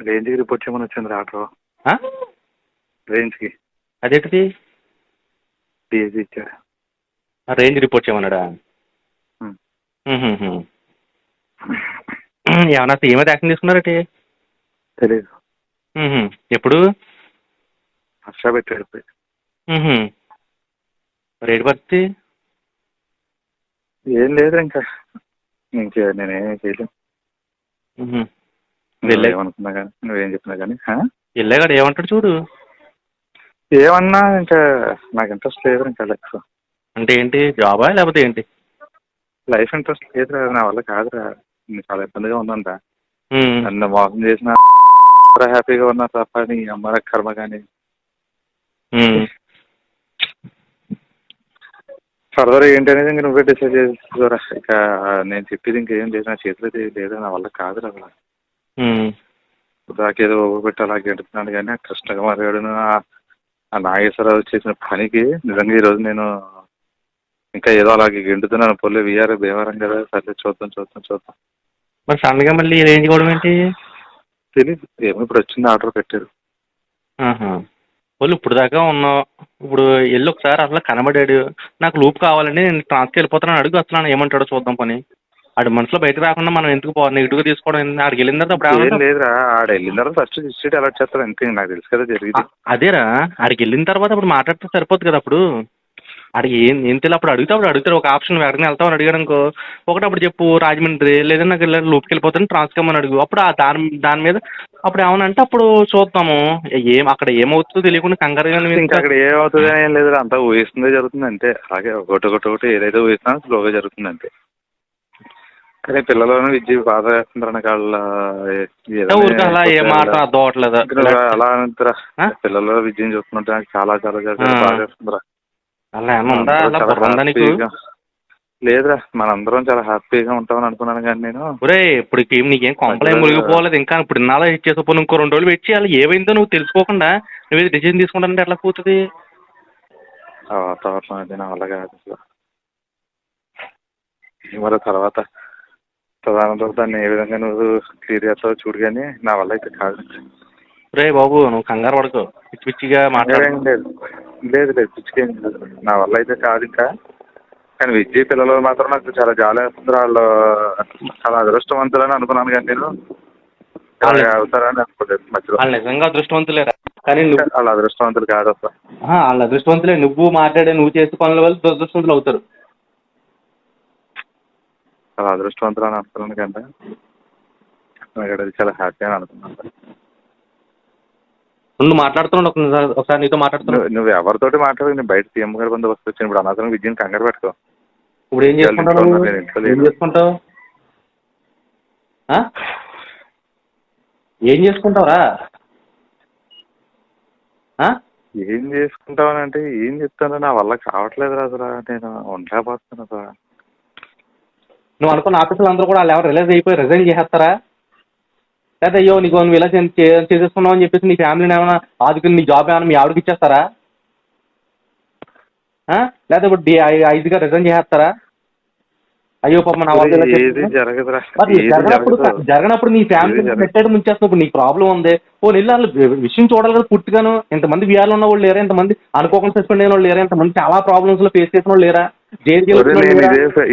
రేంజ్కి రిపోర్ట్ చేయమని వచ్చింది ఆటో. ఆ? రేంజ్కి. అదేంటిది? డిఎస్సి ఇచ్చాడు ఆ రేంజ్ రిపోర్ట్ చేయమన్నాడా. ఏమన్నా మీద యాక్షన్ తీసుకున్నారటి? తెలీదు. ఎప్పుడు? హర్ష పెట్టాడు. రేటు పరిస్థితి ఏం లేదు ఇంకా. ఇంకా నేనేం చేయలేను. మ్మ్హ్మ్. వెళ్ళే- నువ్వేమనుకున్నా కానీ నువ్వేం చెప్పినా కానీ? వెళ్ళాగాడు ఏమంటాడు చూడు ఏమన్నా ఇంకా నాకు ఇంట్రెస్ట్ లేదు ఇంకా లైఫ్ అంటే ఏంటి జాబా లేకపోతే ఏంటి లైఫ్ ఇంట్రెస్ట్ లేదురా నా వల్ల కాదురా నేను చాలా ఇబ్బందిగా ఉందంట. నన్ను మోసం చేసిన హ్యాపీగా ఉన్నా తప్ప నీ అమ్మ కర్మ కానీ. ఫర్దర్ ఏంటి అనేది ఇంక నువ్వే డిసైడ్ చేసుకోరా ఇక నేను చెప్పేది ఇంకేం లేదు నా చేతిలో ఇది లేదు నా వల్ల కాదురా. దాకేదో పెట్టి అలా గెడుతున్నాడు కానీ ఆ కృష్ణకుమార్ గారు ఆ నాగేశ్వరరావు చేసిన పనికి నిజంగా ఈరోజు నేను ఇంకా ఏదో అలాగే గెంటుతున్నాను పొల్లి విఆర్ భీమవరం కదా. సరే చూద్దాం చూద్దాం చూద్దాం. మరి సడన్గా మళ్ళీ రేంజ్ కూడా ఏంటి? తెలియదు ఏమో ఇప్పుడు వచ్చింది ఆర్డర్ పెట్టారు. వాళ్ళు ఇప్పుడు దాకా ఉన్నావు. ఇప్పుడు వెళ్ళి ఒకసారి అసలు కనబడాడు. నాకు లూప్ కావాలండి. నేను ట్రాన్స్కి వెళ్ళిపోతాను అడుగు. వస్తున్నాను. ఏమంటాడో చూద్దాం పని. ఆడి మనసులో బయటకు రాకుండా మనం ఎందుకు పో నెగిటివ్గా తీసుకోవడం ఎందుకు? ఆడికి వెళ్ళిన తర్వాత అప్పుడు ఏం? లేదురా. ఆడ వెళ్ళిన తర్వాత ఫస్ట్ ఇచ్చేటి అలర్ట్ చేస్తారు అంతే. నాకు తెలుసు కదా జరిగింది. అదేరా. ఆడికి వెళ్ళిన తర్వాత అప్పుడు మాట్లాడితే సరిపోద్ది కదా అప్పుడు. ఆడికి ఏం ఏం తెలియదు. అప్పుడు అడిగితే అప్పుడు అడుగుతారు ఒక ఆప్షన్ ఎక్కడికి వెళ్తామని అడిగాడు అనుకో. ఒకటి అప్పుడు చెప్పు రాజమండ్రి. లేదా నాకు ఇలా లూప్కి వెళ్ళిపోతాను ట్రాన్స్కమ్ అడుగు. అప్పుడు ఆ దాని దాని మీద అప్పుడు ఏమనంటే అప్పుడు చూద్దాము. ఏం అక్కడ ఏమవుతుందో తెలియకుండా ఇంకా అక్కడ ఏమవుతుంది ఏం లేదు అంతా ఊహిస్తుందే జరుగుతుంది అంతే. అలాగే ఒకటి ఒకటి ఒకటి ఏదైతే ఊహిస్తున్నా స్లోగా జరుగుతుంది అంతే. కానీ పిల్లలను విద్య బాధ వేస్తున్నారు నాకు వాళ్ళ ఊరికి అలా ఏ మాట అర్థం అవ్వట్లేదు అలా? పిల్లల విద్యను చూస్తుంటే నాకు చాలా చాలా. బాధ వేస్తుందిరా అలా ఏమన్నా లేదురా మనందరం చాలా హ్యాపీగా ఉంటామని అనుకున్నాను కానీ నేను. ఒరే ఇప్పుడు నీకేం కొంపలు ఏం మునిగిపోలేదు. ఇంకా ఇప్పుడు ఇన్నాళ్ళు ఇచ్చేసపోను ఇంకో రెండు రోజులు పెట్టి అలా ఏమైందో నువ్వు తెలుసుకోకుండా నువ్వు ఏదో డిసిజన్ తీసుకుంటానంటే ఎట్లా కూతుంది ఆ వాతావరణం అది నా వల్ల కాదు. మరి తర్వాత ప్రధాన దాన్ని ఏ విధంగా నువ్వు క్లియర్ చేస్తావో చూడు కానీ నా వల్ల అయితే కాదు. రే బాబు నువ్వు కంగారు పడకు. పిచ్చి పిచ్చిగా మాట్లాడు. ఏం లేదు. లేదు లేదు. పిచ్చికేం లేదు నా వల్ల అయితే కాదు ఇంకా. కానీ విద్య పిల్లలు మాత్రం నాకు చాలా జాలి వేస్తుంది వాళ్ళు చాలా అదృష్టవంతులని అనుకున్నాను కానీ నేను. అవుతారని అనుకోలేదు మధ్యలో. వాళ్ళు నిజంగా అదృష్టవంతులేరా? కానీ నువ్వు వాళ్ళ అదృష్టవంతులు కాదు అసలు వాళ్ళు అదృష్టవంతులే. నువ్వు మాట్లాడే నువ్వు చేసే పనుల వల్ల దురదృష్టవంతులు అవుతారు. చాలా అదృష్టవంతులు అని అనుకున్నాను కంటే అది చాలా హ్యాపీ అని అనుకున్నాను. నువ్వు మాట్లాడుతున్నాడు ఒకసారి నీతో మాట్లాడుతున్నావు నువ్వు ఎవరితోటి మాట్లాడు నేను బయట సీఎం గారి బందోబస్తు వస్తే వచ్చిన ఇప్పుడు అనవసరం విద్యను కంగారు పెట్టుకో. ఇప్పుడు ఏం చేసుకుంటావు ఏం. చేసుకుంటావు? ఆ? ఏం చేసుకుంటావురా? ఏం చేసుకుంటావని అంటే ఏం చెప్తాను నా వల్ల కావట్లేదు రాదురా నేను ఉండలేకపోతున్నాను అసలు నువ్వు అనుకున్న ఆఫీసులు అందరూ కూడా వాళ్ళు ఎవరు రిలైజ్ అయిపోయి రిజైన్ చేసేస్తారా? లేదా అయ్యో నీకు నువ్వు ఇలా చే- చే- చేసేసుకున్నావు అని చెప్పేసి నీ ఫ్యామిలీని ఏమైనా ఆదుకుని నీ జాబ్ ఏమైనా మీ ఆవిడకి ఇచ్చేస్తారా? లేదా ఇప్పుడు ఐదుగా రిజైన్ చేసేస్తారా? అయ్యో పాప నా వాళ్ళు జరగనప్పుడు నీ ఫ్యామిలీ. పెట్టాడు ముంచేస్తున్నావు ఇప్పుడు నీకు ప్రాబ్లం ఉంది. ఓ వాళ్ళు విషయం చూడాలి కదా పుట్టుగాను ఇంతమంది విఆర్లు ఉన్న వాళ్ళు లేరా? ఇంతమంది అనుకోకుండా సస్పెండ్ అయిన వాళ్ళు లేరా? ఇంతమంది చాలా ప్రాబ్లమ్స్లో ఫేస్ చేసిన వాళ్ళు లేరా? ఇదే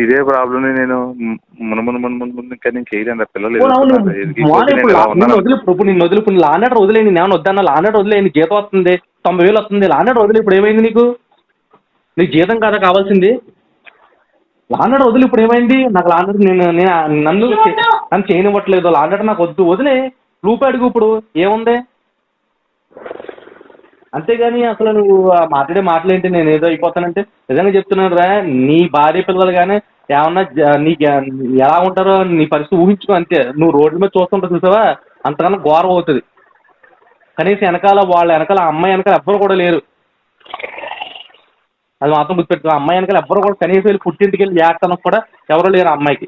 ఇదే ప్రాబ్లం నేను మును మును మును మును మును ఇంకా నేను చేయలేను పిల్లలు ఇప్పుడు నిన్ను వదిలి ఇప్పుడు వదిలి వదిలేని నేను ఏమన్నా వద్దన్నా లానెటర్ వదిలేని జీతం వస్తుంది తొంభై వేలు వస్తుంది లానెటర్ వదిలి ఇప్పుడు ఏమైంది నీకు? నీకు జీతం కాదా కావాల్సింది? లానెటర్ వదిలి ఇప్పుడు ఏమైంది? నాకు లానెటర్ నేను నేను నన్ను నన్ను చేయనివ్వట్లేదు లానెటర్ నాకు వద్దు వదిలే. రూపాయి అడుగు ఇప్పుడు ఏముంది? అంతేగాని అసలు నువ్వు ఆ మాట్లాడే మాటలేంటి? నేను ఏదో అయిపోతానంటే నిజంగా చెప్తున్నాను రా. నీ భార్య పిల్లలు కానీ ఏమన్నా జ- నీకు ఎలా ఉంటారో నీ పరిస్థితి ఊహించుకో అంతే. నువ్వు రోడ్ల మీద చూస్తుంటావు చూసావా? అంతకన్నా ఘోరం అవుతుంది. కనీసం వెనకాల వాళ్ళ వెనకాల అమ్మాయి వెనకాల ఎవ్వరు కూడా లేరు. అది మాత్రం గుర్తుపెట్టుకో. అమ్మాయి వెనకాల ఎవ్వరు కూడా కనీసం వెళ్ళి పుట్టింటికి వెళ్ళి ఏడతానికి కూడా ఎవరు లేరు ఆ అమ్మాయికి.